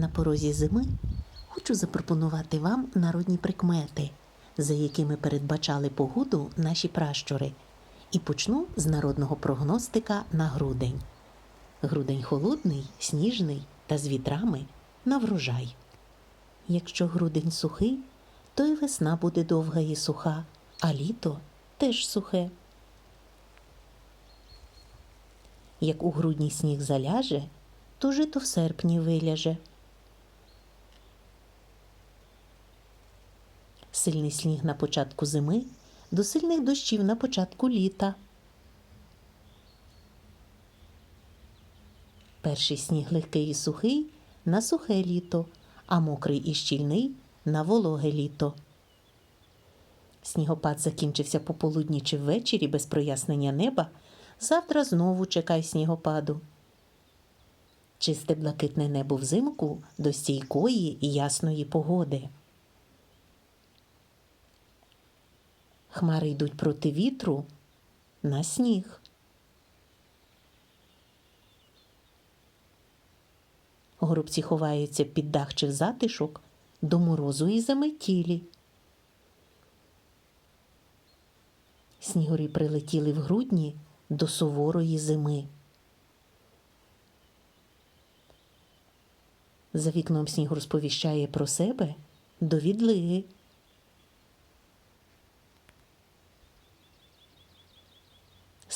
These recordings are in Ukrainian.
На порозі зими хочу запропонувати вам народні прикмети, за якими передбачали погоду наші пращури. І почну з народного прогностика на грудень. Грудень холодний, сніжний та з вітрами на врожай. Якщо грудень сухий, то й весна буде довга і суха, а літо теж сухе. Як у грудні сніг заляже, то жито в серпні виляже. Сильний сніг на початку зими до сильних дощів на початку літа. Перший сніг легкий і сухий на сухе літо, а мокрий і щільний на вологе літо. Снігопад закінчився пополудні чи ввечері без прояснення неба. Завтра знову чекай снігопаду. Чисте блакитне небо взимку до стійкої і ясної погоди. Хмари йдуть проти вітру на сніг. Горобці ховаються під дах чи затишок до морозу і заметілі. Снігурі прилетіли в грудні до суворої зими. За вікном сніг розповіщає про себе до.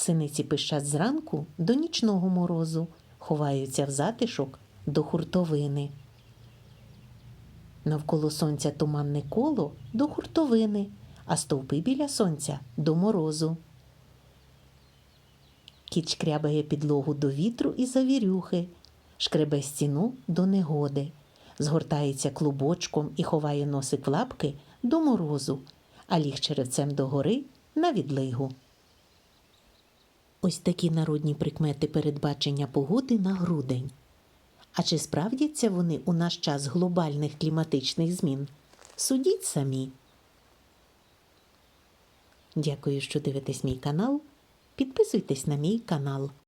Синиці пищать зранку до нічного морозу, ховаються в затишок до хуртовини. Навколо сонця туманне коло до хуртовини, а стовпи біля сонця до морозу. Кіт шкрябає підлогу до вітру і завірюхи, шкребе стіну до негоди, згортається клубочком і ховає носик в лапки до морозу, а ліг черевцем до гори на відлигу. Ось такі народні прикмети передбачення погоди на грудень. А чи справдяться вони у наш час глобальних кліматичних змін? Судіть самі. Дякую, що дивитесь мій канал. Підписуйтесь на мій канал.